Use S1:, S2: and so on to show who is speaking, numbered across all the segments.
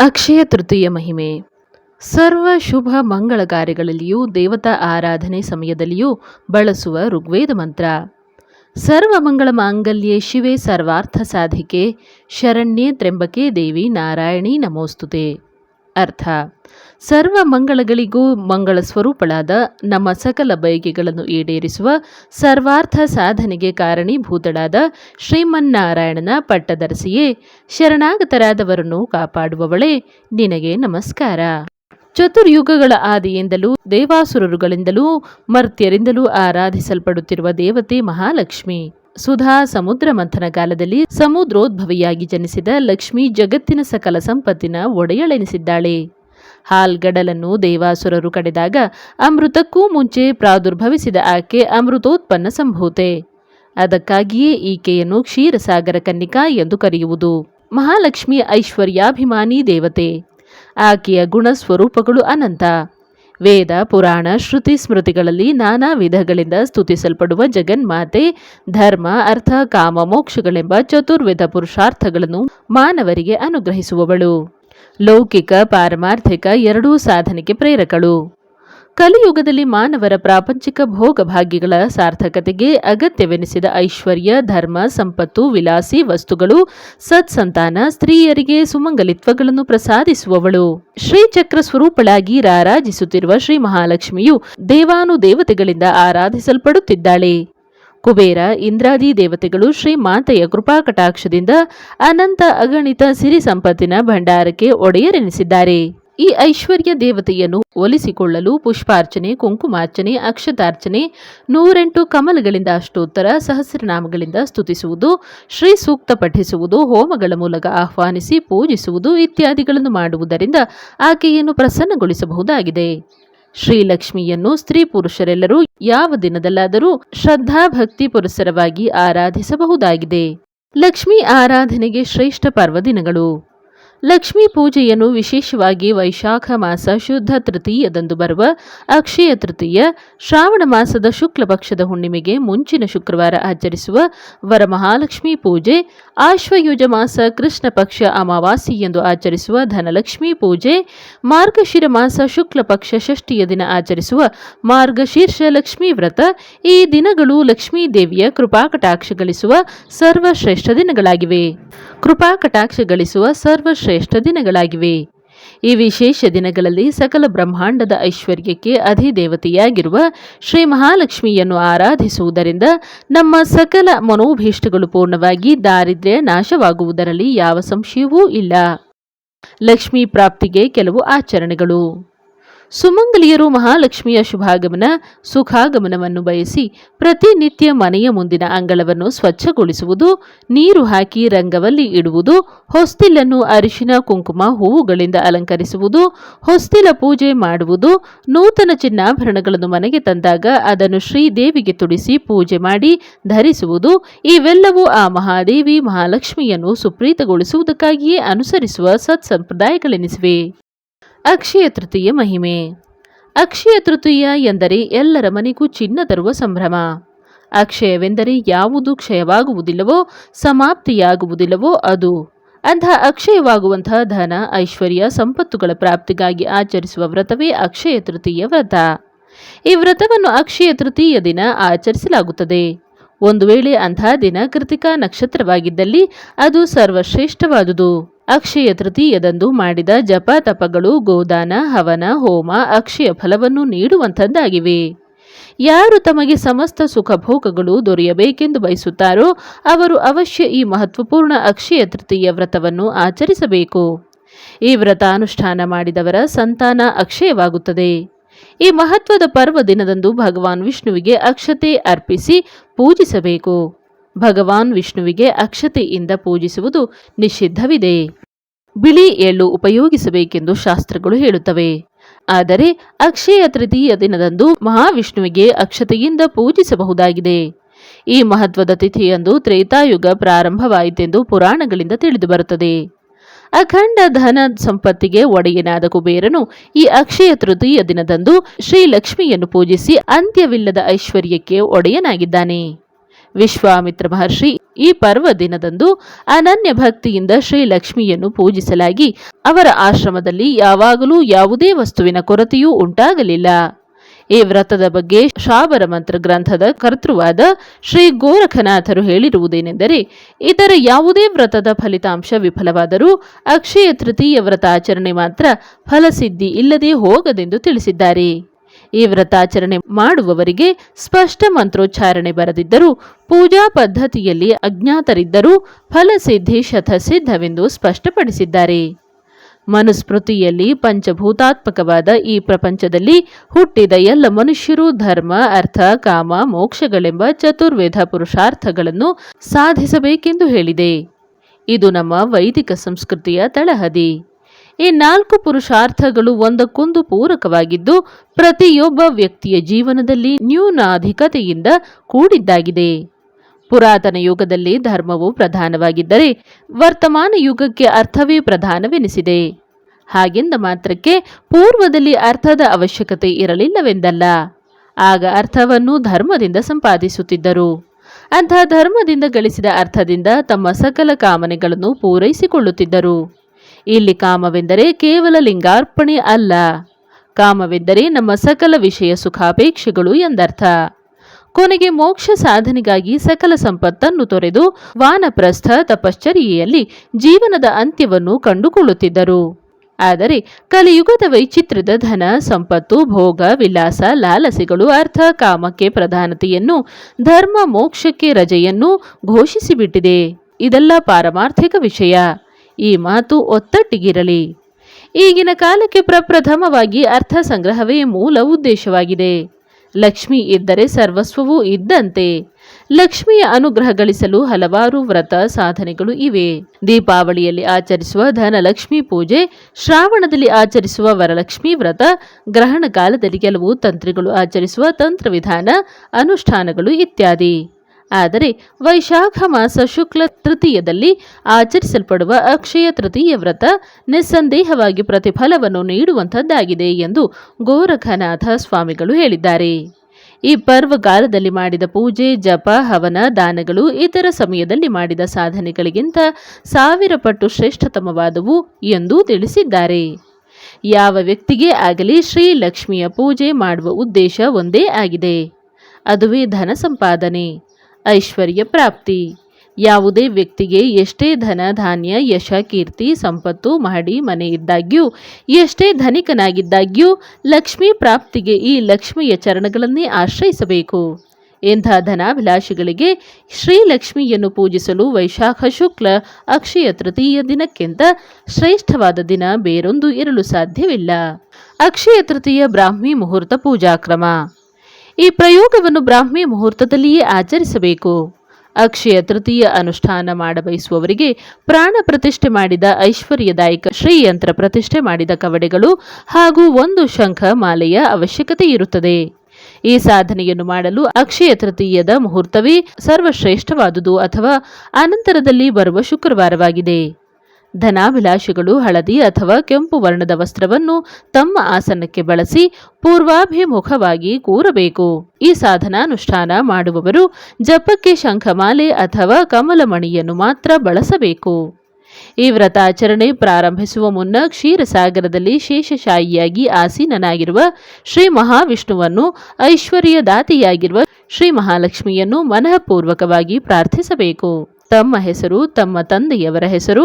S1: ಅಕ್ಷಯ ತೃತೀಯ ಮಹಿಮೆ. ಸರ್ವ ಶುಭ ಮಂಗಳ ಕಾರ್ಯಗಳಲ್ಲಿಯೂ ದೇವತಾ ಆರಾಧನೆ ಸಮಯದಲ್ಲಿಯೂ ಬಳಸುವ ಋಗ್ವೇದ ಮಂತ್ರ. ಸರ್ವ ಮಂಗಳ ಮಾಂಗಲ್ಯೆ ಶಿವೆ ಸರ್ವಾರ್ಥ ಸಾಧಿಕೆ, ಶರಣ್ಯೆ ತ್ರ್ಯಂಬಕೆ ದೇವಿ ನಾರಾಯಣಿ ನಮೋಸ್ತುತೆ. ಅರ್ಥ. ಸರ್ವ ಮಂಗಳಗಳಿಗೂ ಮಂಗಳ ಸ್ವರೂಪಳಾದ ನಮ್ಮ ಸಕಲ ಬಯಕೆಗಳನ್ನು ಈಡೇರಿಸುವ ಸರ್ವಾರ್ಥ ಸಾಧನೆಗೆ ಕಾರಣೀಭೂತಳಾದ ಶ್ರೀಮನ್ನಾರಾಯಣನ ಪಟ್ಟದರಸಿಯೇ ಶರಣಾಗತರಾದವರನ್ನು ಕಾಪಾಡುವವಳೇ, ನಿನಗೆ ನಮಸ್ಕಾರ. ಚತುರ್ಯುಗಗಳ ಆದಿಯಿಂದಲೂ, ದೇವಾಸುರರುಗಳಿಂದಲೂ, ಮರ್ತ್ಯರಿಂದಲೂ ಆರಾಧಿಸಲ್ಪಡುತ್ತಿರುವ ದೇವತೆ ಮಹಾಲಕ್ಷ್ಮಿ. ಸುಧಾ ಸಮುದ್ರ ಮಂಥನ ಕಾಲದಲ್ಲಿ ಸಮುದ್ರೋದ್ಭವಿಯಾಗಿ ಜನಿಸಿದ ಲಕ್ಷ್ಮಿ ಜಗತ್ತಿನ ಸಕಲ ಸಂಪತ್ತಿನ ಒಡೆಯಳೆನಿಸಿದ್ದಾಳೆ. ಹಾಲ್ಗಡಲನ್ನು ದೇವಾಸುರರು ಕಡೆದಾಗ ಅಮೃತಕ್ಕೂ ಮುಂಚೆ ಪ್ರಾದುರ್ಭವಿಸಿದ ಆಕೆ ಅಮೃತೋತ್ಪನ್ನ ಸಂಭೂತೆ. ಅದಕ್ಕಾಗಿಯೇ ಈಕೆಯನ್ನು ಕ್ಷೀರಸಾಗರ ಕನ್ನಿಕಾ ಎಂದು ಕರೆಯುವುದು. ಮಹಾಲಕ್ಷ್ಮಿ ಐಶ್ವರ್ಯಾಭಿಮಾನಿ ದೇವತೆ. ಆಕೆಯ ಗುಣ ಸ್ವರೂಪಗಳು ಅನಂತ. ವೇದ, ಪುರಾಣ, ಶ್ರುತಿ ಸ್ಮೃತಿಗಳಲ್ಲಿ ನಾನಾ ವಿಧಗಳಿಂದ ಸ್ತುತಿಸಲ್ಪಡುವ ಜಗನ್ಮಾತೆ, ಧರ್ಮ, ಅರ್ಥ, ಕಾಮ, ಮೋಕ್ಷಗಳೆಂಬ ಚತುರ್ವಿಧ ಪುರುಷಾರ್ಥಗಳನ್ನು ಮಾನವರಿಗೆ ಅನುಗ್ರಹಿಸುವವಳು. ಲೌಕಿಕ, ಪಾರಮಾರ್ಥಿಕ ಎರಡೂ ಸಾಧನೆಗೆ ಪ್ರೇರಕಳು. ಕಲಿಯುಗದಲ್ಲಿ ಮಾನವರ ಪ್ರಾಪಂಚಿಕ ಭೋಗ ಭಾಗ್ಯಗಳ ಸಾರ್ಥಕತೆಗೆ ಅಗತ್ಯವೆನಿಸಿದ ಐಶ್ವರ್ಯ, ಧರ್ಮ, ಸಂಪತ್ತು, ವಿಲಾಸಿ ವಸ್ತುಗಳು, ಸತ್ಸಂತಾನ, ಸ್ತ್ರೀಯರಿಗೆ ಸುಮಂಗಲಿತ್ವಗಳನ್ನು ಪ್ರಸಾದಿಸುವವಳು. ಶ್ರೀಚಕ್ರ ಸ್ವರೂಪಳಾಗಿ ರಾರಾಜಿಸುತ್ತಿರುವ ಶ್ರೀ ಮಹಾಲಕ್ಷ್ಮಿಯು ದೇವಾನುದೇವತೆಗಳಿಂದ ಆರಾಧಿಸಲ್ಪಡುತ್ತಿದ್ದಾಳೆ. ಕುಬೇರ, ಇಂದ್ರಾದಿ ದೇವತೆಗಳು ಶ್ರೀ ಮಾತೆಯ ಕೃಪಾ ಕಟಾಕ್ಷದಿಂದ ಅನಂತ ಅಗಣಿತ ಸಿರಿ ಸಂಪತ್ತಿನ ಭಂಡಾರಕ್ಕೆ ಒಡೆಯರೆನಿಸಿದ್ದಾರೆ. ಈ ಐಶ್ವರ್ಯ ದೇವತೆಯನ್ನು ಒಲಿಸಿಕೊಳ್ಳಲು ಪುಷ್ಪಾರ್ಚನೆ, ಕುಂಕುಮಾರ್ಚನೆ, ಅಕ್ಷತಾರ್ಚನೆ, ನೂರೆಂಟು ಕಮಲಗಳಿಂದ ಅಷ್ಟೋತ್ತರ ಸಹಸ್ರನಾಮಗಳಿಂದ ಸ್ತುತಿಸುವುದು, ಶ್ರೀ ಸೂಕ್ತ ಪಠಿಸುವುದು, ಹೋಮಗಳ ಮೂಲಕ ಆಹ್ವಾನಿಸಿ ಪೂಜಿಸುವುದು ಇತ್ಯಾದಿಗಳನ್ನು ಮಾಡುವುದರಿಂದ ಆಕೆಯನ್ನು ಪ್ರಸನ್ನಗೊಳಿಸಬಹುದಾಗಿದೆ. ಶ್ರೀಲಕ್ಷ್ಮಿಯನ್ನು ಸ್ತ್ರೀ ಪುರುಷರೆಲ್ಲರೂ ಯಾವ ದಿನದಲ್ಲಾದರೂ ಶ್ರದ್ಧಾಭಕ್ತಿ ಪುರಸ್ಸರವಾಗಿ ಆರಾಧಿಸಬಹುದಾಗಿದೆ. ಲಕ್ಷ್ಮೀ ಆರಾಧನೆಗೆ ಶ್ರೇಷ್ಠ ಪರ್ವದಿನಗಳು ಲಕ್ಷ್ಮೀ ಪೂಜೆಯನ್ನು ವಿಶೇಷವಾಗಿ ವೈಶಾಖ ಮಾಸ ಶುದ್ಧ ತೃತೀಯದಂದು ಬರುವ ಅಕ್ಷಯ ತೃತೀಯ, ಶ್ರಾವಣ ಮಾಸದ ಶುಕ್ಲ ಪಕ್ಷದ ಹುಣ್ಣಿಮೆಗೆ ಮುಂಚಿನ ಶುಕ್ರವಾರ ಆಚರಿಸುವ ವರಮಹಾಲಕ್ಷ್ಮಿ ಪೂಜೆ, ಆಶ್ವಯುಜ ಮಾಸ ಕೃಷ್ಣ ಪಕ್ಷ ಅಮಾವಾಸಿ ಎಂದು ಆಚರಿಸುವ ಧನಲಕ್ಷ್ಮಿ ಪೂಜೆ, ಮಾರ್ಗಶಿರ ಮಾಸ ಶುಕ್ಲ ಪಕ್ಷ ಷಷ್ಠಿಯ ದಿನ ಆಚರಿಸುವ ಮಾರ್ಗಶೀರ್ಷ ಲಕ್ಷ್ಮೀ ವ್ರತ, ಈ ದಿನಗಳು ಲಕ್ಷ್ಮೀ ದೇವಿಯ ಕೃಪಾಕಟಾಕ್ಷ ಗಳಿಸುವ ಸರ್ವಶ್ರೇಷ್ಠ ದಿನಗಳಾಗಿವೆ. ಕೃಪಾಕಟಾಕ್ಷ ಗಳಿಸುವ ಸರ್ವಶ್ರೇಷ್ಠ ದಿನಗಳಾಗಿವೆ. ಈ ವಿಶೇಷ ದಿನಗಳಲ್ಲಿ ಸಕಲ ಬ್ರಹ್ಮಾಂಡದ ಐಶ್ವರ್ಯಕ್ಕೆ ಅಧಿದೇವತೆಯಾಗಿರುವ ಶ್ರೀ ಮಹಾಲಕ್ಷ್ಮಿಯನ್ನು ಆರಾಧಿಸುವುದರಿಂದ ನಮ್ಮ ಸಕಲ ಮನೋಭೀಷ್ಟಗಳು ಪೂರ್ಣವಾಗಿ ದಾರಿದ್ರ್ಯ ನಾಶವಾಗುವುದರಲ್ಲಿ ಯಾವ ಸಂಶಯವೂ ಇಲ್ಲ. ಲಕ್ಷ್ಮೀ ಪ್ರಾಪ್ತಿಗೆ ಕೆಲವು ಆಚರಣೆಗಳು. ಸುಮಂಗಲಿಯರು ಮಹಾಲಕ್ಷ್ಮಿಯ ಶುಭಾಗಮನ, ಸುಖಾಗಮನವನ್ನು ಬಯಸಿ ಪ್ರತಿನಿತ್ಯ ಮನೆಯ ಮುಂದಿನ ಅಂಗಳವನ್ನು ಸ್ವಚ್ಛಗೊಳಿಸುವುದು, ನೀರು ಹಾಕಿ ರಂಗವಲ್ಲಿ ಇಡುವುದು, ಹೊಸ್ತಿಲನ್ನು ಅರಿಶಿನ, ಕುಂಕುಮ, ಹೂವುಗಳಿಂದ ಅಲಂಕರಿಸುವುದು, ಹೊಸ್ತಿಲ ಪೂಜೆ ಮಾಡುವುದು, ನೂತನ ಚಿನ್ನಾಭರಣಗಳನ್ನು ಮನೆಗೆ ತಂದಾಗ ಅದನ್ನು ಶ್ರೀದೇವಿಗೆ ತುಡಿಸಿ ಪೂಜೆ ಮಾಡಿ ಧರಿಸುವುದು, ಇವೆಲ್ಲವೂ ಆ ಮಹಾದೇವಿ ಮಹಾಲಕ್ಷ್ಮಿಯನ್ನು ಸುಪ್ರೀತಗೊಳಿಸುವುದಕ್ಕಾಗಿಯೇ ಅನುಸರಿಸುವ ಸತ್ಸಂಪ್ರದಾಯಗಳೆನಿಸಿವೆ. ಅಕ್ಷಯ ತೃತೀಯ ಮಹಿಮೆ. ಅಕ್ಷಯ ತೃತೀಯ ಎಂದರೆ ಎಲ್ಲರ ಮನೆಗೂ ಚಿನ್ನ ತರುವ ಸಂಭ್ರಮ. ಅಕ್ಷಯವೆಂದರೆ ಯಾವುದು ಕ್ಷಯವಾಗುವುದಿಲ್ಲವೋ, ಸಮಾಪ್ತಿಯಾಗುವುದಿಲ್ಲವೋ ಅದು. ಅಂಥ ಅಕ್ಷಯವಾಗುವಂತಹ ಧನ, ಐಶ್ವರ್ಯ, ಸಂಪತ್ತುಗಳ ಪ್ರಾಪ್ತಿಗಾಗಿ ಆಚರಿಸುವ ವ್ರತವೇ ಅಕ್ಷಯ ತೃತೀಯ ವ್ರತ. ಈ ವ್ರತವನ್ನು ಅಕ್ಷಯ ತೃತೀಯ ದಿನ ಆಚರಿಸಲಾಗುತ್ತದೆ. ಒಂದು ವೇಳೆ ಅಂಥ ದಿನ ಕೃತಿಕಾ ನಕ್ಷತ್ರವಾಗಿದ್ದಲ್ಲಿ ಅದು ಸರ್ವಶ್ರೇಷ್ಠವಾದುದು. ಅಕ್ಷಯ ತೃತೀಯದಂದು ಮಾಡಿದ ಜಪ ತಪಗಳು, ಗೋದಾನ, ಹವನ, ಹೋಮ, ಅಕ್ಷಯ ಫಲವನ್ನು ನೀಡುವಂಥದ್ದಾಗಿವೆ. ಯಾರು ತಮಗೆ ಸಮಸ್ತ ಸುಖ ಭೋಗಗಳು ದೊರೆಯಬೇಕೆಂದು ಬಯಸುತ್ತಾರೋ ಅವರು ಅವಶ್ಯ ಈ ಮಹತ್ವಪೂರ್ಣ ಅಕ್ಷಯ ತೃತೀಯ ವ್ರತವನ್ನು ಆಚರಿಸಬೇಕು. ಈ ವ್ರತಾನುಷ್ಠಾನ ಮಾಡಿದವರ ಸಂತಾನ ಅಕ್ಷಯವಾಗುತ್ತದೆ. ಈ ಮಹತ್ವದ ಪರ್ವ ದಿನದಂದು ಭಗವಾನ್ ವಿಷ್ಣುವಿಗೆ ಅಕ್ಷತೆ ಅರ್ಪಿಸಿ ಪೂಜಿಸಬೇಕು. ಭಗವಾನ್ ವಿಷ್ಣುವಿಗೆ ಅಕ್ಷತೆಯಿಂದ ಪೂಜಿಸುವುದು ನಿಷಿದ್ಧವಿದೆ. ಬಿಳಿ ಎಳ್ಳು ಉಪಯೋಗಿಸಬೇಕೆಂದು ಶಾಸ್ತ್ರಗಳು ಹೇಳುತ್ತವೆ. ಆದರೆ ಅಕ್ಷಯ ತೃತೀಯ ದಿನದಂದು ಮಹಾವಿಷ್ಣುವಿಗೆ ಅಕ್ಷತೆಯಿಂದ ಪೂಜಿಸಬಹುದಾಗಿದೆ. ಈ ಮಹತ್ವದ ತಿಥಿಯಂದು ತ್ರೇತಾಯುಗ ಪ್ರಾರಂಭವಾಯಿತೆಂದು ಪುರಾಣಗಳಿಂದ ತಿಳಿದುಬರುತ್ತದೆ ಅಖಂಡ ಧನ ಸಂಪತ್ತಿಗೆ ಒಡೆಯನಾದ ಕುಬೇರನು ಈ ಅಕ್ಷಯ ತೃತೀಯ ದಿನದಂದು ಶ್ರೀಲಕ್ಷ್ಮಿಯನ್ನು ಪೂಜಿಸಿ ಅಂತ್ಯವಿಲ್ಲದ ಐಶ್ವರ್ಯಕ್ಕೆ ಒಡೆಯನಾಗಿದ್ದಾನೆ. ವಿಶ್ವಾಮಿತ್ರ ಮಹರ್ಷಿ ಈ ಪರ್ವ ದಿನದಂದು ಅನನ್ಯ ಭಕ್ತಿಯಿಂದ ಶ್ರೀಲಕ್ಷ್ಮಿಯನ್ನು ಪೂಜಿಸಲಾಗಿ ಅವರ ಆಶ್ರಮದಲ್ಲಿ ಯಾವಾಗಲೂ ಯಾವುದೇ ವಸ್ತುವಿನ ಕೊರತೆಯೂ ಉಂಟಾಗಲಿಲ್ಲ. ಈ ವ್ರತದ ಬಗ್ಗೆ ಶಾಬರ ಮಂತ್ರ ಗ್ರಂಥದ ಕರ್ತೃವಾದ ಶ್ರೀ ಗೋರಖನಾಥರು ಹೇಳಿರುವುದೇನೆಂದರೆ, ಇತರ ಯಾವುದೇ ವ್ರತದ ಫಲಿತಾಂಶ ವಿಫಲವಾದರೂ ಅಕ್ಷಯ ತೃತೀಯ ವ್ರತಾಚರಣೆ ಮಾತ್ರ ಫಲಸಿದ್ಧಿ ಇಲ್ಲದೆ ಹೋಗದೆಂದು ತಿಳಿಸಿದ್ದಾರೆ. ಈ ವ್ರತಾಚರಣೆ ಮಾಡುವವರಿಗೆ ಸ್ಪಷ್ಟ ಮಂತ್ರೋಚ್ಚಾರಣೆ ಬರದಿದ್ದರೂ, ಪೂಜಾ ಪದ್ಧತಿಯಲ್ಲಿ ಅಜ್ಞಾತರಿದ್ದರೂ ಫಲಸಿದ್ಧಿ ಶತಸಿದ್ಧವೆಂದು ಸ್ಪಷ್ಟಪಡಿಸಿದ್ದಾರೆ. ಮನುಸ್ಮೃತಿಯಲ್ಲಿ ಪಂಚಭೂತಾತ್ಮಕವಾದ ಈ ಪ್ರಪಂಚದಲ್ಲಿ ಹುಟ್ಟಿದ ಎಲ್ಲ ಮನುಷ್ಯರು ಧರ್ಮ, ಅರ್ಥ, ಕಾಮ, ಮೋಕ್ಷಗಳೆಂಬ ಚತುರ್ವೇದ ಪುರುಷಾರ್ಥಗಳನ್ನು ಸಾಧಿಸಬೇಕೆಂದು ಹೇಳಿದೆ. ಇದು ನಮ್ಮ ವೈದಿಕ ಸಂಸ್ಕೃತಿಯ ತಳಹದಿ. ಈ ನಾಲ್ಕು ಪುರುಷಾರ್ಥಗಳು ಒಂದಕ್ಕೊಂದು ಪೂರಕವಾಗಿದ್ದು, ಪ್ರತಿಯೊಬ್ಬ ವ್ಯಕ್ತಿಯ ಜೀವನದಲ್ಲಿ ನ್ಯೂನಾಧಿಕತೆಯಿಂದ ಕೂಡಿದ್ದಾಗಿದೆ. ಪುರಾತನ ಯುಗದಲ್ಲಿ ಧರ್ಮವು ಪ್ರಧಾನವಾಗಿದ್ದರೆ, ವರ್ತಮಾನ ಯುಗಕ್ಕೆ ಅರ್ಥವೇ ಪ್ರಧಾನವೆನಿಸಿದೆ. ಹಾಗೆಂದ ಮಾತ್ರಕ್ಕೆ ಪೂರ್ವದಲ್ಲಿ ಅರ್ಥದ ಅವಶ್ಯಕತೆ ಇರಲಿಲ್ಲವೆಂದಲ್ಲ. ಆಗ ಅರ್ಥವನ್ನು ಧರ್ಮದಿಂದ ಸಂಪಾದಿಸುತ್ತಿದ್ದರು. ಅಂಥ ಧರ್ಮದಿಂದ ಗಳಿಸಿದ ಅರ್ಥದಿಂದ ತಮ್ಮ ಸಕಲ ಕಾಮನೆಗಳನ್ನು ಪೂರೈಸಿಕೊಳ್ಳುತ್ತಿದ್ದರು. ಇಲ್ಲಿ ಕಾಮವೆಂದರೆ ಕೇವಲ ಲಿಂಗಾರ್ಪಣೆ ಅಲ್ಲ. ಕಾಮವೆಂದರೆ ನಮ್ಮ ಸಕಲ ವಿಷಯ ಸುಖಾಪೇಕ್ಷೆಗಳು ಎಂದರ್ಥ. ಕೊನೆಗೆ ಮೋಕ್ಷ ಸಾಧನೆಗಾಗಿ ಸಕಲ ಸಂಪತ್ತನ್ನು ತೊರೆದು ವಾನಪ್ರಸ್ಥ ತಪಶ್ಚರ್ಯೆಯಲ್ಲಿ ಜೀವನದ ಅಂತ್ಯವನ್ನು ಕಂಡುಕೊಳ್ಳುತ್ತಿದ್ದರು. ಆದರೆ ಕಲಿಯುಗದ ವೈಚಿತ್ರ್ಯದ ಧನ, ಸಂಪತ್ತು, ಭೋಗ, ವಿಲಾಸ, ಲಾಲಸೆಗಳು, ಅರ್ಥ, ಕಾಮಕ್ಕೆ ಪ್ರಧಾನತೆಯನ್ನು, ಧರ್ಮ, ಮೋಕ್ಷಕ್ಕೆ ರಜೆಯನ್ನು ಘೋಷಿಸಿಬಿಟ್ಟಿದೆ. ಇದೆಲ್ಲ ಪಾರಮಾರ್ಥಿಕ ವಿಷಯ. ಈ ಮಾತು ಒತ್ತಟ್ಟಿಗಿರಲಿ. ಈಗಿನ ಕಾಲಕ್ಕೆ ಪ್ರಪ್ರಥಮವಾಗಿ ಅರ್ಥ ಸಂಗ್ರಹವೇ ಮೂಲ ಉದ್ದೇಶವಾಗಿದೆ. ಲಕ್ಷ್ಮಿ ಇದ್ದರೆ ಸರ್ವಸ್ವವೂ ಇದ್ದಂತೆ. ಲಕ್ಷ್ಮಿಯ ಅನುಗ್ರಹ ಗಳಿಸಲು ಹಲವಾರು ವ್ರತ ಸಾಧನೆಗಳು ಇವೆ. ದೀಪಾವಳಿಯಲ್ಲಿ ಆಚರಿಸುವ ಧನಲಕ್ಷ್ಮಿ ಪೂಜೆ, ಶ್ರಾವಣದಲ್ಲಿ ಆಚರಿಸುವ ವರಲಕ್ಷ್ಮಿ ವ್ರತ, ಗ್ರಹಣ ಕಾಲದಲ್ಲಿ ಕೆಲವು ತಂತ್ರಿಗಳು ಆಚರಿಸುವ ತಂತ್ರವಿಧಾನ, ಅನುಷ್ಠಾನಗಳು ಇತ್ಯಾದಿ. ಆದರೆ ವೈಶಾಖ ಮಾಸ ಶುಕ್ಲ ತೃತೀಯದಲ್ಲಿ ಆಚರಿಸಲ್ಪಡುವ ಅಕ್ಷಯ ತೃತೀಯ ವ್ರತ ನಿಸ್ಸಂದೇಹವಾಗಿ ಪ್ರತಿಫಲವನ್ನು ನೀಡುವಂಥದ್ದಾಗಿದೆ ಎಂದು ಗೋರಖನಾಥ ಸ್ವಾಮಿಗಳು ಹೇಳಿದ್ದಾರೆ. ಈ ಪರ್ವಕಾಲದಲ್ಲಿ ಮಾಡಿದ ಪೂಜೆ, ಜಪ, ಹವನ, ದಾನಗಳು ಇತರ ಸಮಯದಲ್ಲಿ ಮಾಡಿದ ಸಾಧನೆಗಳಿಗಿಂತ ಸಾವಿರ ಪಟ್ಟು ಶ್ರೇಷ್ಠತಮವಾದವು ಎಂದು ತಿಳಿಸಿದ್ದಾರೆ. ಯಾವ ವ್ಯಕ್ತಿಗೆ ಆಗಲಿ ಶ್ರೀ ಲಕ್ಷ್ಮಿಯ ಪೂಜೆ ಮಾಡುವ ಉದ್ದೇಶ ಒಂದೇ ಆಗಿದೆ. ಅದುವೇ ಧನ ಸಂಪಾದನೆ. ಐಶ್ವರ್ಯ ಪ್ರಾಪ್ತಿ. ಯಾವುದೇ ವ್ಯಕ್ತಿಗೆ ಎಷ್ಟೇ ಧನ, ಧಾನ್ಯ, ಯಶ, ಕೀರ್ತಿ, ಸಂಪತ್ತು, ಮಹಡಿ, ಮನೆ ಇದ್ದಾಗ್ಯೂ, ಎಷ್ಟೇ ಧನಿಕನಾಗಿದ್ದಾಗ್ಯೂ ಲಕ್ಷ್ಮೀ ಪ್ರಾಪ್ತಿಗೆ ಈ ಲಕ್ಷ್ಮಿಯ ಚರಣಗಳನ್ನೇ ಆಶ್ರಯಿಸಬೇಕು. ಎಂಥ ಧನಾಭಿಲಾಷಿಗಳಿಗೆ ಶ್ರೀಲಕ್ಷ್ಮಿಯನ್ನು ಪೂಜಿಸಲು ವೈಶಾಖ, ಶುಕ್ಲ, ಅಕ್ಷಯ ತೃತೀಯ ದಿನಕ್ಕಿಂತ ಶ್ರೇಷ್ಠವಾದ ದಿನ ಬೇರೊಂದು ಇರಲು ಸಾಧ್ಯವಿಲ್ಲ. ಅಕ್ಷಯ ತೃತೀಯ ಬ್ರಾಹ್ಮಿ ಮುಹೂರ್ತ ಪೂಜಾಕ್ರಮ. ಈ ಪ್ರಯೋಗವನ್ನು ಬ್ರಾಹ್ಮಿ ಮುಹೂರ್ತದಲ್ಲಿಯೇ ಆಚರಿಸಬೇಕು. ಅಕ್ಷಯ ತೃತೀಯ ಅನುಷ್ಠಾನ ಮಾಡಬಯಸುವವರಿಗೆ ಪ್ರಾಣ ಪ್ರತಿಷ್ಠೆ ಮಾಡಿದ ಐಶ್ವರ್ಯದಾಯಕ ಶ್ರೀಯಂತ್ರ ಪ್ರತಿಷ್ಠೆ ಮಾಡಿದ ಕವಡೆಗಳು ಹಾಗೂ ಒಂದು ಶಂಖ ಮಾಲೆಯ ಅವಶ್ಯಕತೆ ಇರುತ್ತದೆ. ಈ ಸಾಧನೆಯನ್ನು ಮಾಡಲು ಅಕ್ಷಯ ತೃತೀಯದ ಮುಹೂರ್ತವೇ ಸರ್ವಶ್ರೇಷ್ಠವಾದುದು ಅಥವಾ ಅನಂತರದಲ್ಲಿ ಬರುವ ಶುಕ್ರವಾರವಾಗಿದೆ. ಧನಾಭಿಲಾಷಿಗಳು ಹಳದಿ ಅಥವಾ ಕೆಂಪು ವರ್ಣದ ವಸ್ತ್ರವನ್ನು ತಮ್ಮ ಆಸನಕ್ಕೆ ಬಳಸಿ ಪೂರ್ವಾಭಿಮುಖವಾಗಿ ಕೂರಬೇಕು. ಈ ಸಾಧನಾನುಷ್ಠಾನ ಮಾಡುವವರು ಜಪಕ್ಕೆ ಶಂಖಮಾಲೆ ಅಥವಾ ಕಮಲಮಣಿಯನ್ನು ಮಾತ್ರ ಬಳಸಬೇಕು. ಈ ವ್ರತಾಚರಣೆ ಪ್ರಾರಂಭಿಸುವ ಮುನ್ನ ಕ್ಷೀರಸಾಗರದಲ್ಲಿ ಶೇಷಶಾಹಿಯಾಗಿ ಆಸೀನನಾಗಿರುವ ಶ್ರೀ ಮಹಾವಿಷ್ಣುವನ್ನು ಐಶ್ವರ್ಯದಾತಿಯಾಗಿರುವ ಶ್ರೀ ಮಹಾಲಕ್ಷ್ಮಿಯನ್ನು ಮನಃಪೂರ್ವಕವಾಗಿ ಪ್ರಾರ್ಥಿಸಬೇಕು. ತಮ್ಮ ಹೆಸರು ತಮ್ಮ ತಂದೆಯವರ ಹೆಸರು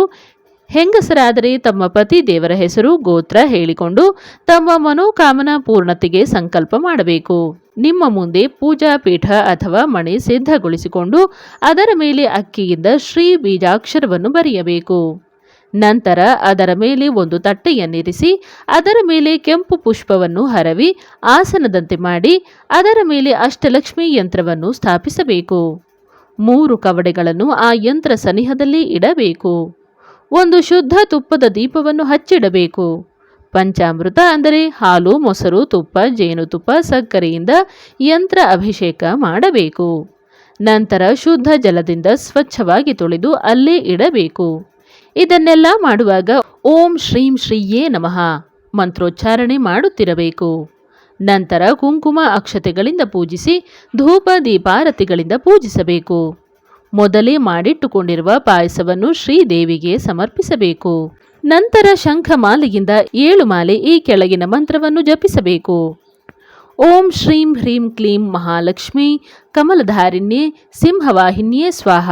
S1: ಹೆಂಗಸರಾದರೆ ತಮ್ಮ ಪತಿ ದೇವರ ಹೆಸರು ಗೋತ್ರ ಹೇಳಿಕೊಂಡು ತಮ್ಮ ಮನೋಕಾಮನಾ ಪೂರ್ಣತೆಗೆ ಸಂಕಲ್ಪ ಮಾಡಬೇಕು. ನಿಮ್ಮ ಮುಂದೆ ಪೂಜಾ ಪೀಠ ಅಥವಾ ಮಣೆ ಸಿದ್ಧಗೊಳಿಸಿಕೊಂಡು ಅದರ ಮೇಲೆ ಅಕ್ಕಿಯಿಂದ ಶ್ರೀ ಬೀಜಾಕ್ಷರವನ್ನು ಬರೆಯಬೇಕು. ನಂತರ ಅದರ ಮೇಲೆ ಒಂದು ತಟ್ಟೆಯನ್ನಿರಿಸಿ ಅದರ ಮೇಲೆ ಕೆಂಪು ಪುಷ್ಪವನ್ನು ಹರವಿ ಆಸನದಂತೆ ಮಾಡಿ ಅದರ ಮೇಲೆ ಅಷ್ಟಲಕ್ಷ್ಮಿ ಯಂತ್ರವನ್ನು ಸ್ಥಾಪಿಸಬೇಕು. ಮೂರು ಕವಡೆಗಳನ್ನು ಆ ಯಂತ್ರ ಸನಿಹದಲ್ಲಿ ಇಡಬೇಕು. ಒಂದು ಶುದ್ಧ ತುಪ್ಪದ ದೀಪವನ್ನು ಹಚ್ಚಿಡಬೇಕು. ಪಂಚಾಮೃತ ಅಂದರೆ ಹಾಲು, ಮೊಸರು, ತುಪ್ಪ ಜೇನುತುಪ್ಪ ಸಕ್ಕರೆಯಿಂದ ಯಂತ್ರ ಅಭಿಷೇಕ ಮಾಡಬೇಕು. ನಂತರ ಶುದ್ಧ ಜಲದಿಂದ ಸ್ವಚ್ಛವಾಗಿ ತೊಳೆದು ಅಲ್ಲೇ ಇಡಬೇಕು. ಇದನ್ನೆಲ್ಲ ಮಾಡುವಾಗ ಓಂ ಶ್ರೀಂ ಶ್ರೀಯೇ ನಮಃ ಮಂತ್ರೋಚ್ಚಾರಣೆ ಮಾಡುತ್ತಿರಬೇಕು. ನಂತರ ಕುಂಕುಮ ಅಕ್ಷತೆಗಳಿಂದ ಪೂಜಿಸಿ ಧೂಪ ದೀಪಾರತಿಗಳಿಂದ ಪೂಜಿಸಬೇಕು. ಮೊದಲೇ ಮಾಡಿಟ್ಟುಕೊಂಡಿರುವ ಪಾಯಸವನ್ನು ಶ್ರೀದೇವಿಗೆ ಸಮರ್ಪಿಸಬೇಕು. ನಂತರ ಶಂಖಮಾಲೆಯಿಂದ ಏಳು ಮಾಲೆ ಈ ಕೆಳಗಿನ ಮಂತ್ರವನ್ನು ಜಪಿಸಬೇಕು. ಓಂ ಶ್ರೀಂ ಹ್ರೀಂ ಕ್ಲೀಂ ಮಹಾಲಕ್ಷ್ಮಿ ಕಮಲಧಾರಿಣ್ಯೇ ಸಿಂಹವಾಹಿನ್ಯೇ ಸ್ವಾಹ.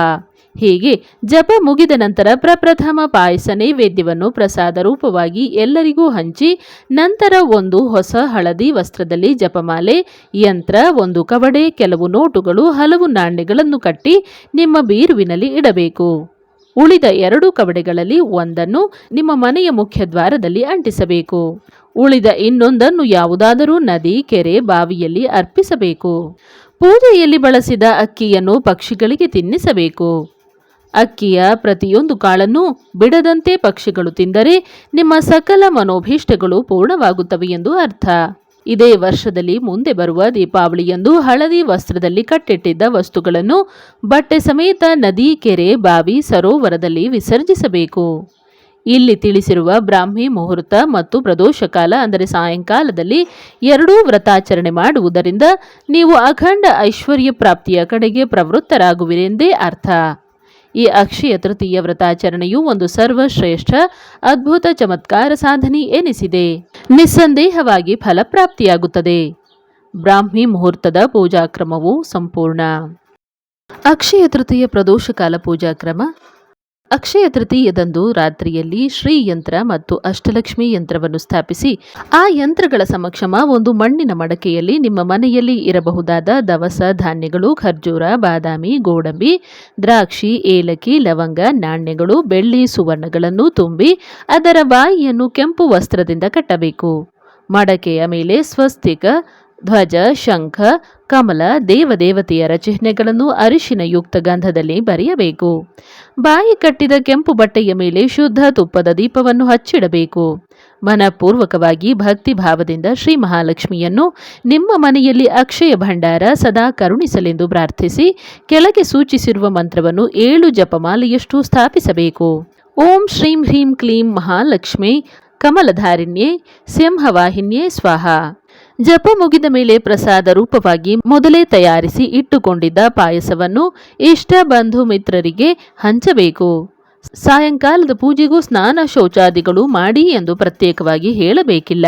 S1: ಹೀಗೆ ಜಪ ಮುಗಿದ ನಂತರ ಪ್ರಪ್ರಥಮ ಪಾಯಸ ನೈವೇದ್ಯವನ್ನು ಪ್ರಸಾದ ರೂಪವಾಗಿ ಎಲ್ಲರಿಗೂ ಹಂಚಿ ನಂತರ ಒಂದು ಹೊಸ ಹಳದಿ ವಸ್ತ್ರದಲ್ಲಿ ಜಪಮಾಲೆ, ಯಂತ್ರ, ಒಂದು ಕವಡೆ, ಕೆಲವು ನೋಟುಗಳು, ಹಲವು ನಾಣ್ಯಗಳನ್ನು ಕಟ್ಟಿ ನಿಮ್ಮ ಬೀರುವಿನಲ್ಲಿ ಇಡಬೇಕು. ಉಳಿದ ಎರಡು ಕವಡೆಗಳಲ್ಲಿ ಒಂದನ್ನು ನಿಮ್ಮ ಮನೆಯ ಮುಖ್ಯ ದ್ವಾರದಲ್ಲಿ ಅಂಟಿಸಬೇಕು. ಉಳಿದ ಇನ್ನೊಂದನ್ನು ಯಾವುದಾದರೂ ನದಿ, ಕೆರೆ, ಬಾವಿಯಲ್ಲಿ ಅರ್ಪಿಸಬೇಕು. ಪೂಜೆಯಲ್ಲಿ ಬಳಸಿದ ಅಕ್ಕಿಯನ್ನು ಪಕ್ಷಿಗಳಿಗೆ ತಿನ್ನಿಸಬೇಕು. ಅಕ್ಕಿಯ ಪ್ರತಿಯೊಂದು ಕಾಳನ್ನು ಬಿಡದಂತೆ ಪಕ್ಷಿಗಳು ತಿಂದರೆ ನಿಮ್ಮ ಸಕಲ ಮನೋಭೀಷ್ಟಗಳು ಪೂರ್ಣವಾಗುತ್ತವೆ ಎಂದು ಅರ್ಥ. ಇದೇ ವರ್ಷದಲ್ಲಿ ಮುಂದೆ ಬರುವ ದೀಪಾವಳಿಯಂದು ಹಳದಿ ವಸ್ತ್ರದಲ್ಲಿ ಕಟ್ಟಿಟ್ಟಿದ್ದ ವಸ್ತುಗಳನ್ನು ಬಟ್ಟೆ ಸಮೇತ ನದಿ, ಕೆರೆ, ಬಾವಿ, ಸರೋವರದಲ್ಲಿ ವಿಸರ್ಜಿಸಬೇಕು. ಇಲ್ಲಿ ತಿಳಿಸಿರುವ ಬ್ರಾಹ್ಮಿ ಮುಹೂರ್ತ ಮತ್ತು ಪ್ರದೋಷ ಕಾಲ ಅಂದರೆ ಸಾಯಂಕಾಲದಲ್ಲಿ ಎರಡೂ ವ್ರತಾಚರಣೆ ಮಾಡುವುದರಿಂದ ನೀವು ಅಖಂಡ ಐಶ್ವರ್ಯ ಪ್ರಾಪ್ತಿಯ ಕಡೆಗೆ ಪ್ರವೃತ್ತರಾಗುವಿರೆಂದೇ ಅರ್ಥ. ಈ ಅಕ್ಷಯ ತೃತೀಯ ವ್ರತಾಚರಣೆಯು ಒಂದು ಸರ್ವಶ್ರೇಷ್ಠ, ಅದ್ಭುತ, ಚಮತ್ಕಾರ ಸಾಧನೆ ಎನಿಸಿದೆ. ನಿಸ್ಸಂದೇಹವಾಗಿ ಫಲಪ್ರಾಪ್ತಿಯಾಗುತ್ತದೆ ಬ್ರಾಹ್ಮಿ ಮುಹೂರ್ತದ ಪೂಜಾಕ್ರಮವು ಸಂಪೂರ್ಣ. ಅಕ್ಷಯ ತೃತೀಯ ಪ್ರದೋಷಕಾಲ ಪೂಜಾಕ್ರಮ ಅಕ್ಷಯ ತೃತೀಯದಂದು ರಾತ್ರಿಯಲ್ಲಿ ಶ್ರೀ ಯಂತ್ರ ಮತ್ತು ಅಷ್ಟಲಕ್ಷ್ಮಿ ಯಂತ್ರವನ್ನು ಸ್ಥಾಪಿಸಿ, ಆ ಯಂತ್ರಗಳ ಸಮಕ್ಷಮ ಒಂದು ಮಣ್ಣಿನ ಮಡಕೆಯಲ್ಲಿ ನಿಮ್ಮ ಮನೆಯಲ್ಲಿ ಇರಬಹುದಾದ ದವಸ ಧಾನ್ಯಗಳು, ಖರ್ಜೂರ, ಬಾದಾಮಿ, ಗೋಡಂಬಿ, ದ್ರಾಕ್ಷಿ, ಏಲಕ್ಕಿ, ಲವಂಗ, ನಾಣ್ಯಗಳು, ಬೆಳ್ಳಿ, ಸುವರ್ಣಗಳನ್ನು ತುಂಬಿ ಅದರ ಬಾಯಿಯನ್ನು ಕೆಂಪು ವಸ್ತ್ರದಿಂದ ಕಟ್ಟಬೇಕು. ಮಡಕೆಯ ಮೇಲೆ ಸ್ವಸ್ತಿಕ ಧ್ವಜ, ಶಂಖ, ಕಮಲ, ದೇವದೇವತೆಯರ ಚಿಹ್ನೆಗಳನ್ನು ಅರಿಶಿನ ಯುಕ್ತ ಗಂಧದಲ್ಲಿ ಬರೆಯಬೇಕು. ಬಾಯಿ ಕಟ್ಟಿದ ಕೆಂಪು ಬಟ್ಟೆಯ ಮೇಲೆ ಶುದ್ಧ ತುಪ್ಪದ ದೀಪವನ್ನು ಹಚ್ಚಿಡಬೇಕು. ಮನಪೂರ್ವಕವಾಗಿ ಭಕ್ತಿ ಭಾವದಿಂದ ಶ್ರೀ ಮಹಾಲಕ್ಷ್ಮಿಯನ್ನು ನಿಮ್ಮ ಮನೆಯಲ್ಲಿ ಅಕ್ಷಯ ಭಂಡಾರ ಸದಾ ಕರುಣಿಸಲೆಂದು ಪ್ರಾರ್ಥಿಸಿ, ಕೆಳಗೆ ಸೂಚಿಸಿರುವ ಮಂತ್ರವನ್ನು ಏಳು ಜಪಮಾಲೆಯಷ್ಟು ಸ್ಥಾಪಿಸಬೇಕು. ಓಂ ಶ್ರೀಂ ಹ್ರೀಂ ಕ್ಲೀಂ ಮಹಾಲಕ್ಷ್ಮಿ, ಕಮಲಧಾರಿಣ್ಯೆ, ಸಿಂಹವಾಹಿನ್ಯೇ, ಸ್ವಾಹ. ಜಪ ಮುಗಿದ ಮೇಲೆ ಪ್ರಸಾದ ರೂಪವಾಗಿ ಮೊದಲೇ ತಯಾರಿಸಿ ಇಟ್ಟುಕೊಂಡಿದ್ದ ಪಾಯಸವನ್ನು ಇಷ್ಟ ಬಂಧು ಮಿತ್ರರಿಗೆ ಹಂಚಬೇಕು. ಸಾಯಂಕಾಲದ ಪೂಜೆಗೂ ಸ್ನಾನ ಶೌಚಾದಿಗಳು ಮಾಡಿ ಎಂದು ಪ್ರತ್ಯೇಕವಾಗಿ ಹೇಳಬೇಕಿಲ್ಲ.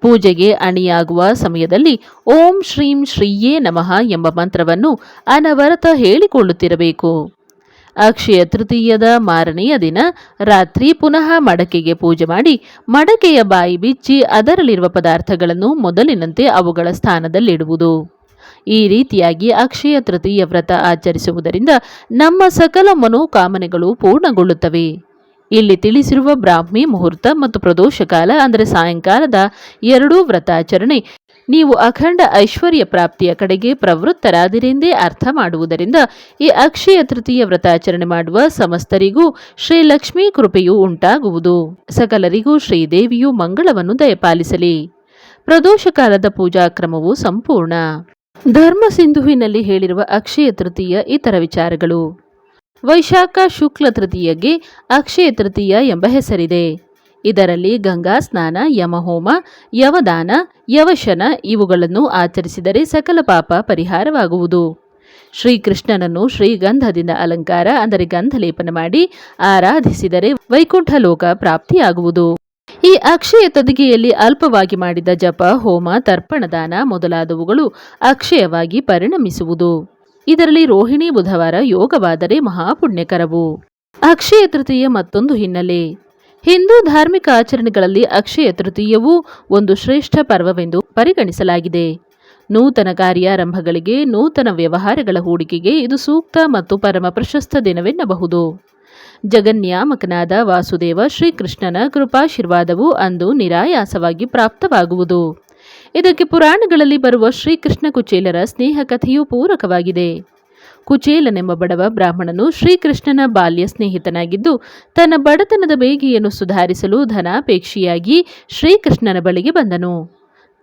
S1: ಪೂಜೆಗೆ ಅಣಿಯಾಗುವ ಸಮಯದಲ್ಲಿ ಓಂ ಶ್ರೀಂ ಶ್ರೀಯೇ ನಮಃ ಎಂಬ ಮಂತ್ರವನ್ನು ಅನವರತ ಹೇಳಿಕೊಳ್ಳುತ್ತಿರಬೇಕು. ಅಕ್ಷಯ ತೃತೀಯದ ಮಾರನೆಯ ದಿನ ರಾತ್ರಿ ಪುನಃ ಮಡಕೆಗೆ ಪೂಜೆ ಮಾಡಿ ಮಡಕೆಯ ಬಾಯಿ ಬಿಚ್ಚಿ ಅದರಲ್ಲಿರುವ ಪದಾರ್ಥಗಳನ್ನು ಮೊದಲಿನಂತೆ ಅವುಗಳ ಸ್ಥಾನದಲ್ಲಿಡುವುದು. ಈ ರೀತಿಯಾಗಿ ಅಕ್ಷಯ ತೃತೀಯ ವ್ರತ ಆಚರಿಸುವುದರಿಂದ ನಮ್ಮ ಸಕಲ ಮನೋಕಾಮನೆಗಳು ಪೂರ್ಣಗೊಳ್ಳುತ್ತವೆ. ಇಲ್ಲಿ ತಿಳಿಸಿರುವ ಬ್ರಾಹ್ಮಿ ಮುಹೂರ್ತ ಮತ್ತು ಪ್ರದೋಷಕಾಲ, ಅಂದರೆ ಸಾಯಂಕಾಲದ ಎರಡೂ ವ್ರತಾಚರಣೆ ನೀವು ಅಖಂಡ ಐಶ್ವರ್ಯ ಪ್ರಾಪ್ತಿಯ ಕಡೆಗೆ ಪ್ರವೃತ್ತರಾದಿರೆಂದೇ ಅರ್ಥ ಮಾಡುವುದರಿಂದ ಈ ಅಕ್ಷಯ ತೃತೀಯ ವ್ರತಾಚರಣೆ ಮಾಡುವ ಸಮಸ್ತರಿಗೂ ಶ್ರೀ ಲಕ್ಷ್ಮೀ ಕೃಪೆಯು ಉಂಟಾಗುವುದು. ಸಕಲರಿಗೂ ಶ್ರೀದೇವಿಯು ಮಂಗಳವನ್ನು ದಯಪಾಲಿಸಲಿ. ಪ್ರದೋಷ ಕಾಲದ ಪೂಜಾ ಕ್ರಮವು ಸಂಪೂರ್ಣ. ಧರ್ಮ ಸಿಂಧುವಿನಲ್ಲಿ ಹೇಳಿರುವ ಅಕ್ಷಯ ತೃತೀಯ ಇತರ ವಿಚಾರಗಳು. ವೈಶಾಖ ಶುಕ್ಲ ತೃತೀಯಗೆ ಅಕ್ಷಯ ತೃತೀಯ ಎಂಬ ಹೆಸರಿದೆ. ಇದರಲ್ಲಿ ಗಂಗಾ ಸ್ನಾನ, ಯಮಹೋಮ, ಯವದಾನ, ಯವಶನ ಇವುಗಳನ್ನು ಆಚರಿಸಿದರೆ ಸಕಲ ಪಾಪ ಪರಿಹಾರವಾಗುವುದು. ಶ್ರೀಕೃಷ್ಣನನ್ನು ಶ್ರೀಗಂಧದಿಂದ ಅಲಂಕಾರ, ಅಂದರೆ ಗಂಧಲೇಪನ ಮಾಡಿ ಆರಾಧಿಸಿದರೆ ವೈಕುಂಠ ಲೋಕ ಪ್ರಾಪ್ತಿಯಾಗುವುದು. ಈ ಅಕ್ಷಯ ತದಿಗೆಯಲ್ಲಿ ಅಲ್ಪವಾಗಿ ಮಾಡಿದ ಜಪ, ಹೋಮ ತರ್ಪಣದಾನ ಮೊದಲಾದವುಗಳು ಅಕ್ಷಯವಾಗಿ ಪರಿಣಮಿಸುವುದು. ಇದರಲ್ಲಿ ರೋಹಿಣಿ ಬುಧವಾರ ಯೋಗವಾದರೆ ಮಹಾಪುಣ್ಯಕರವು. ಅಕ್ಷಯ ತೃತೀಯ ಮತ್ತೊಂದು ಹಿನ್ನೆಲೆ. ಹಿಂದೂ ಧಾರ್ಮಿಕ ಆಚರಣೆಗಳಲ್ಲಿ ಅಕ್ಷಯ ತೃತೀಯವು ಒಂದು ಶ್ರೇಷ್ಠ ಪರ್ವವೆಂದು ಪರಿಗಣಿಸಲಾಗಿದೆ. ನೂತನ ಕಾರ್ಯಾರಂಭಗಳಿಗೆ ನೂತನ ವ್ಯವಹಾರಗಳ ಹೂಡಿಕೆಗೆ ಇದು ಸೂಕ್ತ ಮತ್ತು ಪರಮ ಪ್ರಶಸ್ತ ದಿನವೆನ್ನಬಹುದು. ಜಗನ್ಯಾಮಕನಾದ ವಾಸುದೇವ ಶ್ರೀಕೃಷ್ಣನ ಕೃಪಾಶೀರ್ವಾದವು ಅಂದು ನಿರಾಯಾಸವಾಗಿ ಪ್ರಾಪ್ತವಾಗುವುದು. ಇದಕ್ಕೆ ಪುರಾಣಗಳಲ್ಲಿ ಬರುವ ಶ್ರೀಕೃಷ್ಣ ಕುಚೇಲರ ಸ್ನೇಹ ಕಥೆಯೂ ಪೂರಕವಾಗಿದೆ. ಕುಚೇಲನೆಂಬ ಬಡವ ಬ್ರಾಹ್ಮಣನು ಶ್ರೀಕೃಷ್ಣನ ಬಾಲ್ಯ ಸ್ನೇಹಿತನಾಗಿದ್ದು, ತನ್ನ ಬಡತನದ ಬೇಗೆಯನ್ನು ಸುಧಾರಿಸಲು ಧನಾಪೇಕ್ಷಿಯಾಗಿ ಶ್ರೀಕೃಷ್ಣನ ಬಳಿಗೆ ಬಂದನು.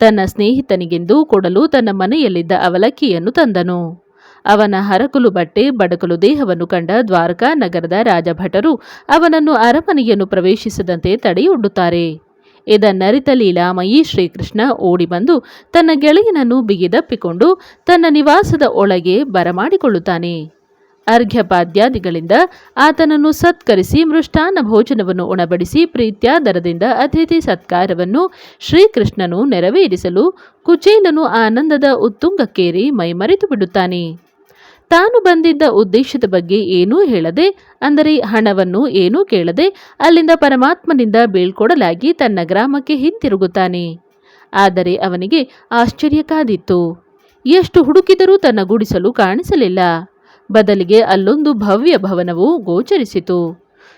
S1: ತನ್ನ ಸ್ನೇಹಿತನಿಗೆಂದು ಕೊಡಲು ತನ್ನ ಮನೆಯಲ್ಲಿದ್ದ ಅವಲಕ್ಕಿಯನ್ನು ತಂದನು. ಅವನ ಹರಕಲು ಬಟ್ಟೆ, ಬಡಕಲು ದೇಹವನ್ನು ಕಂಡ ದ್ವಾರಕಾ ನಗರದ ರಾಜಭಟರು ಅವನನ್ನು ಅರಮನೆಯನ್ನು ಪ್ರವೇಶಿಸದಂತೆ ತಡೆಯೊಡ್ಡುತ್ತಾರೆ ಇದನ್ನರಿತ ಲೀಲಾಮಯಿ ಶ್ರೀಕೃಷ್ಣ ಓಡಿಬಂದು ತನ್ನ ಗೆಳೆಯನನ್ನು ಬಿಗಿದಪ್ಪಿಕೊಂಡು ತನ್ನ ನಿವಾಸದ ಒಳಗೆ ಬರಮಾಡಿಕೊಳ್ಳುತ್ತಾನೆ. ಅರ್ಘ್ಯಪಾದ್ಯಾದಿಗಳಿಂದ ಆತನನ್ನು ಸತ್ಕರಿಸಿ ಮೃಷ್ಟಾನ್ನ ಭೋಜನವನ್ನು ಉಣಬಡಿಸಿ ಪ್ರೀತ್ಯಾದರದಿಂದ ಅತಿಥಿ ಸತ್ಕಾರವನ್ನು ಶ್ರೀಕೃಷ್ಣನು ನೆರವೇರಿಸಲು ಕುಚೇಲನು ಆನಂದದ ಉತ್ತುಂಗಕ್ಕೇರಿ ಮೈಮರೆತು ಬಿಡುತ್ತಾನೆ ತಾನು ಬಂದಿದ್ದ ಉದ್ದೇಶದ ಬಗ್ಗೆ ಏನೂ ಹೇಳದೆ, ಅಂದರೆ ಹಣವನ್ನು ಏನೂ ಕೇಳದೆ ಅಲ್ಲಿಂದ ಪರಮಾತ್ಮನಿಂದ ಬೀಳ್ಕೊಡಲಾಗಿ ತನ್ನ ಗ್ರಾಮಕ್ಕೆ ಹಿಂತಿರುಗುತ್ತಾನೆ. ಆದರೆ ಅವನಿಗೆ ಆಶ್ಚರ್ಯ ಕಾದಿತ್ತು. ಎಷ್ಟು ಹುಡುಕಿದರೂ ತನ್ನ ಗುಡಿಸಲು ಕಾಣಿಸಲಿಲ್ಲ. ಬದಲಿಗೆ ಅಲ್ಲೊಂದು ಭವ್ಯ ಭವನವು ಗೋಚರಿಸಿತು.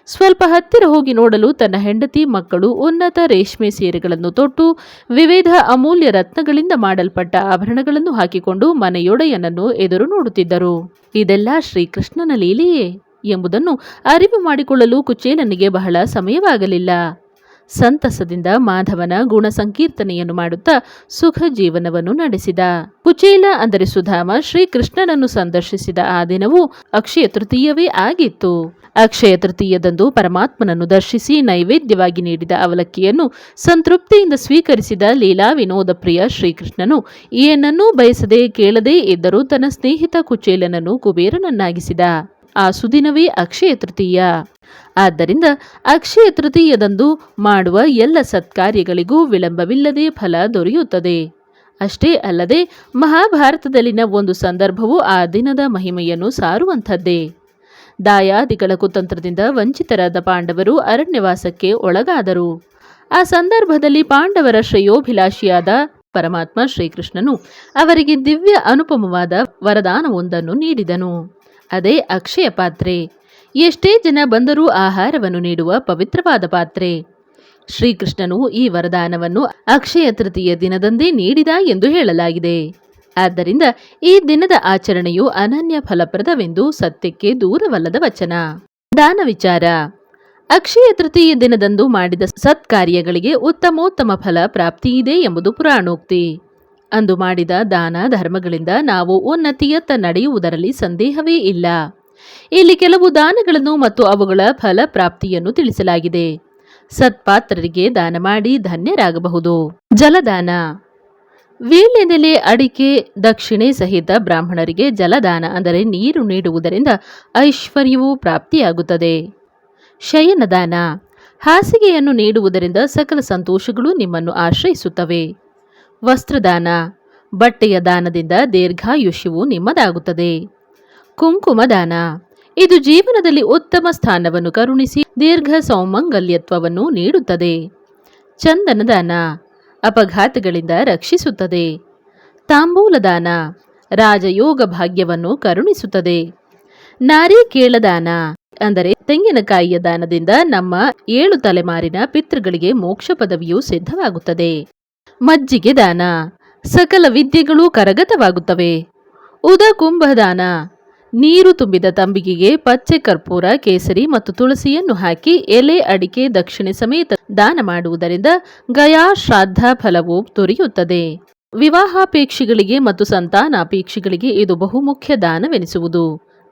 S1: ಸ್ವಲ್ಪ ಹತ್ತಿರ ಹೋಗಿ ನೋಡಲು ತನ್ನ ಹೆಂಡತಿ, ಮಕ್ಕಳು, ಉನ್ನತ ರೇಷ್ಮೆ ಸೀರೆಗಳನ್ನು ತೊಟ್ಟು ವಿವಿಧ ಅಮೂಲ್ಯ ರತ್ನಗಳಿಂದ ಮಾಡಲ್ಪಟ್ಟ ಆಭರಣಗಳನ್ನು ಹಾಕಿಕೊಂಡು ಮನೆಯೊಡೆಯನನ್ನು ಎದುರು ನೋಡುತ್ತಿದ್ದರು. ಇದೆಲ್ಲ ಶ್ರೀಕೃಷ್ಣನ ಲೀಲೆಯೇ ಎಂಬುದನ್ನು ಅರಿವು ಮಾಡಿಕೊಳ್ಳಲು ಕುಚೇಲನಿಗೆ ಬಹಳ ಸಮಯವಾಗಲಿಲ್ಲ. ಸಂತಸದಿಂದ ಮಾಧವನ ಗುಣ ಸಂಕೀರ್ತನೆಯನ್ನು ಮಾಡುತ್ತಾ ಸುಖ ಜೀವನವನ್ನು ನಡೆಸಿದ. ಕುಚೇಲ ಅಂದರೆ ಸುಧಾಮ ಶ್ರೀಕೃಷ್ಣನನ್ನು ಸಂದರ್ಶಿಸಿದ ಆ ದಿನವೂ ಅಕ್ಷಯ ತೃತೀಯವೇ ಆಗಿತ್ತು. ಅಕ್ಷಯ ತೃತೀಯದಂದು ಪರಮಾತ್ಮನನ್ನು ದರ್ಶಿಸಿ ನೈವೇದ್ಯವಾಗಿ ನೀಡಿದ ಅವಲಕ್ಕಿಯನ್ನು ಸಂತೃಪ್ತಿಯಿಂದ ಸ್ವೀಕರಿಸಿದ ಲೀಲಾ ವಿನೋದ ಪ್ರಿಯ ಶ್ರೀಕೃಷ್ಣನು, ಏನನ್ನೂ ಬಯಸದೆ ಕೇಳದೇ ಇದ್ದರೂ ತನ್ನ ಸ್ನೇಹಿತ ಕುಚೇಲನನ್ನು ಕುಬೇರನನ್ನಾಗಿಸಿದ. ಆ ಸುದಿನವೇ ಅಕ್ಷಯ ತೃತೀಯ. ಆದ್ದರಿಂದ ಅಕ್ಷಯ ತೃತೀಯದಂದು ಮಾಡುವ ಎಲ್ಲ ಸತ್ಕಾರ್ಯಗಳಿಗೂ ವಿಳಂಬವಿಲ್ಲದೆ ಫಲ ದೊರೆಯುತ್ತದೆ. ಅಷ್ಟೇ ಅಲ್ಲದೆ ಮಹಾಭಾರತದಲ್ಲಿನ ಒಂದು ಸಂದರ್ಭವು ಆ ದಿನದ ಮಹಿಮೆಯನ್ನು ಸಾರುವಂಥದ್ದೇ. ದಾಯಾದಿಗಳ ಕುತಂತ್ರದಿಂದ ವಂಚಿತರಾದ ಪಾಂಡವರು ಅರಣ್ಯವಾಸಕ್ಕೆ ಒಳಗಾದರು. ಆ ಸಂದರ್ಭದಲ್ಲಿ ಪಾಂಡವರ ಶ್ರೇಯೋಭಿಲಾಷಿಯಾದ ಪರಮಾತ್ಮ ಶ್ರೀಕೃಷ್ಣನು ಅವರಿಗೆ ದಿವ್ಯ ಅನುಪಮವಾದ ವರದಾನವೊಂದನ್ನು ನೀಡಿದನು. ಅದೇ ಅಕ್ಷಯ ಪಾತ್ರೆ. ಎಷ್ಟೇ ಜನ ಬಂದರೂ ಆಹಾರವನ್ನು ನೀಡುವ ಪವಿತ್ರವಾದ ಪಾತ್ರೆ. ಶ್ರೀಕೃಷ್ಣನು ಈ ವರದಾನವನ್ನು ಅಕ್ಷಯ ತೃತೀಯ ದಿನದಂದೇ ನೀಡಿದ ಎಂದು ಹೇಳಲಾಗಿದೆ. ಆದ್ದರಿಂದ ಈ ದಿನದ ಆಚರಣೆಯು ಅನನ್ಯ ಫಲಪ್ರದವೆಂದು ಸತ್ಯಕ್ಕೆ ದೂರವಲ್ಲದ ವಚನ. ದಾನ ವಿಚಾರ. ಅಕ್ಷಯ ತೃತೀಯ ದಿನದಂದು ಮಾಡಿದ ಸತ್ಕಾರ್ಯಗಳಿಗೆ ಉತ್ತಮೋತ್ತಮ ಫಲ ಪ್ರಾಪ್ತಿಯಿದೆ ಎಂಬುದು ಪುರಾಣೋಕ್ತಿ. ಅಂದು ಮಾಡಿದ ದಾನ ಧರ್ಮಗಳಿಂದ ನಾವು ಉನ್ನತಿಯತ್ತ ನಡೆಯುವುದರಲ್ಲಿ ಸಂದೇಹವೇ ಇಲ್ಲ. ಇಲ್ಲಿ ಕೆಲವು ದಾನಗಳನ್ನು ಮತ್ತು ಅವುಗಳ ಫಲ ಪ್ರಾಪ್ತಿಯನ್ನು ತಿಳಿಸಲಾಗಿದೆ. ಸತ್ಪಾತ್ರರಿಗೆ ದಾನ ಮಾಡಿ ಧನ್ಯರಾಗಬಹುದು. ಜಲದಾನ. ವೀಳ್ಯದೆಲೆ ಅಡಿಕೆ ದಕ್ಷಿಣೆ ಸಹಿತ ಬ್ರಾಹ್ಮಣರಿಗೆ ಜಲದಾನ, ಅಂದರೆ ನೀರು ನೀಡುವುದರಿಂದ ಐಶ್ವರ್ಯವು ಪ್ರಾಪ್ತಿಯಾಗುತ್ತದೆ. ಶಯನದಾನ, ಹಾಸಿಗೆಯನ್ನು ನೀಡುವುದರಿಂದ ಸಕಲ ಸಂತೋಷಗಳು ನಿಮ್ಮನ್ನು ಆಶ್ರಯಿಸುತ್ತವೆ. ವಸ್ತ್ರದಾನ, ಬಟ್ಟೆಯ ದಾನದಿಂದ ದೀರ್ಘಾಯುಷ್ಯವು ನಿಮ್ಮದಾಗುತ್ತದೆ. ಕುಂಕುಮದಾನ, ಇದು ಜೀವನದಲ್ಲಿ ಉತ್ತಮ ಸ್ಥಾನವನ್ನು ಕರುಣಿಸಿ ದೀರ್ಘ ಸೌಮಂಗಲ್ಯತ್ವವನ್ನು ನೀಡುತ್ತದೆ. ಚಂದನ ದಾನ ಅಪಘಾತಗಳಿಂದ ರಕ್ಷಿಸುತ್ತದೆ. ತಾಂಬೂಲದಾನ ರಾಜಯೋಗ ಭಾಗ್ಯವನ್ನು ಕರುಣಿಸುತ್ತದೆ. ನಾರಿಕೇಳದಾನ ಅಂದರೆ ತೆಂಗಿನಕಾಯಿಯ ದಾನದಿಂದ ನಮ್ಮ ಏಳು ತಲೆಮಾರಿನ ಪಿತೃಗಳಿಗೆ ಮೋಕ್ಷ ಪದವಿಯು ಸಿದ್ಧವಾಗುತ್ತದೆ. ಮಜ್ಜಿಗೆ ದಾನ ಸಕಲ ವಿದ್ಯೆಗಳು ಕರಗತವಾಗುತ್ತವೆ. ಉದಕುಂಭದಾನ ನೀರು ತುಂಬಿದ ತಂಬಿಗೆಗೆ ಪಚ್ಚೆ ಕರ್ಪೂರ, ಕೇಸರಿ ಮತ್ತು ತುಳಸಿಯನ್ನು ಹಾಕಿ ಎಲೆ ಅಡಿಕೆ ದಕ್ಷಿಣೆ ಸಮೇತ ದಾನ ಮಾಡುವುದರಿಂದ ಗಯಾ ಶ್ರಾದ್ದ ಫಲವು ದೊರೆಯುತ್ತದೆ. ವಿವಾಹಾಪೇಕ್ಷಿಗಳಿಗೆ ಮತ್ತು ಸಂತಾನಾಪೇಕ್ಷಿಗಳಿಗೆ ಇದು ಬಹುಮುಖ್ಯ ದಾನವೆನಿಸುವುದು.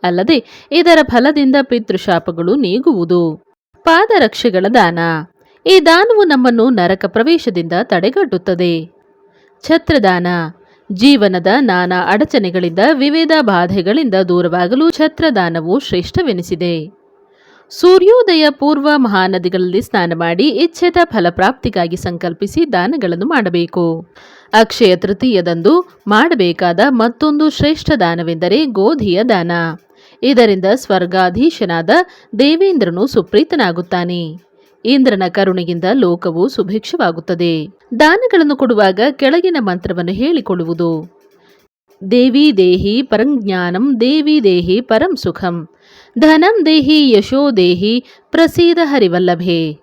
S1: ಅಲ್ಲದೆ ಇದರ ಫಲದಿಂದ ಪಿತೃಶಾಪಗಳು ನೀಗುವುದು. ಪಾದರಕ್ಷೆಗಳ ದಾನ. ಈ ದಾನವು ನಮ್ಮನ್ನು ನರಕ ಪ್ರವೇಶದಿಂದ ತಡೆಗಟ್ಟುತ್ತದೆ. ಛತ್ರದಾನ. ಜೀವನದ ನಾನಾ ಅಡಚಣೆಗಳಿಂದ ವಿವಿಧ ಬಾಧೆಗಳಿಂದ ದೂರವಾಗಲು ಛತ್ರದಾನವು ಶ್ರೇಷ್ಠವೆನಿಸಿದೆ. ಸೂರ್ಯೋದಯ ಪೂರ್ವ ಮಹಾನದಿಗಳಲ್ಲಿ ಸ್ನಾನ ಮಾಡಿ ಇಚ್ಛೆದ ಫಲಪ್ರಾಪ್ತಿಗಾಗಿ ಸಂಕಲ್ಪಿಸಿ ದಾನಗಳನ್ನು ಮಾಡಬೇಕು. ಅಕ್ಷಯ ತೃತೀಯದಂದು ಮಾಡಬೇಕಾದ ಮತ್ತೊಂದು ಶ್ರೇಷ್ಠ ದಾನವೆಂದರೆ ಗೋಧಿಯ ದಾನ. ಇದರಿಂದ ಸ್ವರ್ಗಾಧೀಶನಾದ ದೇವೇಂದ್ರನು ಸುಪ್ರೀತನಾಗುತ್ತಾನೆ. ಇಂದ್ರನ ಕರುಣೆಯಿಂದ ಲೋಕವು ಸುಭಿಕ್ಷವಾಗುತ್ತದೆ. ದಾನಗಳನ್ನು ಕೊಡುವಾಗ ಕೆಳಗಿನ ಮಂತ್ರವನ್ನು ಹೇಳಿಕೊಳ್ಳುವುದು. ದೇವಿ ದೇಹಿ ಪರಂ ಜ್ಞಾನಂ, ದೇವಿ ದೇಹಿ ಪರಂ ಸುಖಂ. ಧನಂ ದೇಹಿ ಯಶೋ ದೇಹಿ ಪ್ರಸೀದ ಹರಿವಲ್ಲಭೆ.